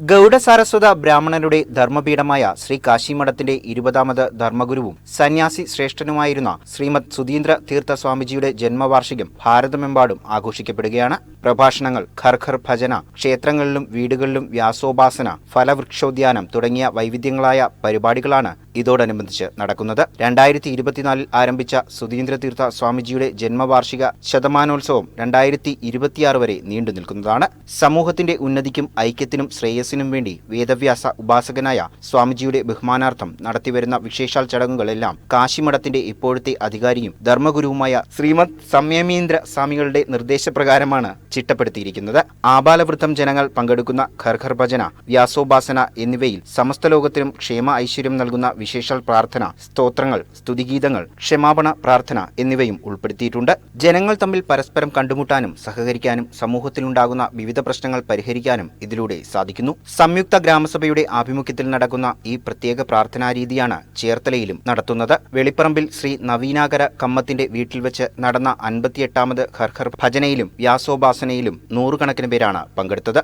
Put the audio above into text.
ഗൗഡ സാരസ്വത ബ്രാഹ്മണരുടെ ധർമ്മപീഠമായ ശ്രീ കാശിമഠത്തിന്റെ ഇരുപതാമത് ധർമ്മഗുരുവും സന്യാസി ശ്രേഷ്ഠനുമായിരുന്ന ശ്രീമദ് സുധീന്ദ്ര തീർത്ഥ സ്വാമിജിയുടെ ജന്മവാർഷികം ഭാരതമെമ്പാടും ആഘോഷിക്കപ്പെടുകയാണ്. പ്രഭാഷണങ്ങൾ ഖർഖർ ഭജന ക്ഷേത്രങ്ങളിലും വീടുകളിലും വ്യാസോപാസന ഫലവൃക്ഷോദ്യാനം തുടങ്ങിയ വൈവിധ്യങ്ങളായ പരിപാടികളാണ് ഇതോടനുബന്ധിച്ച് നടക്കുന്നത്. രണ്ടായിരത്തി ഇരുപത്തിനാലിൽ ആരംഭിച്ച സുധീന്ദ്ര തീർത്ഥ സ്വാമിജിയുടെ ജന്മവാർഷിക ശതമാനോത്സവം രണ്ടായിരത്തി ഇരുപത്തിയാറ് വരെ നീണ്ടു നിൽക്കുന്നതാണ് സമൂഹത്തിന്റെ ഉന്നതിക്കും ഐക്യത്തിനും ശ്രേയസ്സിനും വേണ്ടി വേദവ്യാസ ഉപാസകനായ സ്വാമിജിയുടെ ബഹുമാനാർത്ഥം നടത്തിവരുന്ന വിശേഷാൽ ചടങ്ങുകളെല്ലാം കാശിമഠത്തിന്റെ ഇപ്പോഴത്തെ അധികാരിയും ധർമ്മഗുരുവുമായ ശ്രീമദ് സംയമീന്ദ്ര സ്വാമികളുടെ നിർദ്ദേശപ്രകാരമാണ് ചിട്ടപ്പെടുത്തിയിരിക്കുന്നത്. ആബാലവൃദ്ധം ജനങ്ങൾ പങ്കെടുക്കുന്ന ഖർഖർ ഭജന വ്യാസോപാസന എന്നിവയിൽ സമസ്ത ലോകത്തിനും ക്ഷേമ ഐശ്വര്യം നൽകുന്ന വിശേഷാൽ പ്രാർത്ഥന സ്തോത്രങ്ങൾ സ്തുതിഗീതങ്ങൾ ക്ഷമാപണ പ്രാർത്ഥന എന്നിവയും ഉൾപ്പെടുത്തിയിട്ടുണ്ട്. ജനങ്ങൾ തമ്മിൽ പരസ്പരം കണ്ടുമുട്ടാനും സഹകരിക്കാനും സമൂഹത്തിലുണ്ടാകുന്ന വിവിധ പ്രശ്നങ്ങൾ പരിഹരിക്കാനും ഇതിലൂടെ സാധിക്കുന്നു. സംയുക്ത ഗ്രാമസഭയുടെ ആഭിമുഖ്യത്തിൽ നടക്കുന്ന ഈ പ്രത്യേക പ്രാർത്ഥനാ രീതിയാണ് ചേർത്തലയിലും നടത്തുന്നത്. വെളിപ്പറമ്പിൽ ശ്രീ നവീനാകര കമ്മത്തിന്റെ വീട്ടിൽ വെച്ച് നടന്ന അൻപത്തിയെട്ടാമത് ഹർഹർ ഭജനയിലും വ്യാസോപാസനയിലും നൂറുകണക്കിന് പേരാണ് പങ്കെടുത്തത്.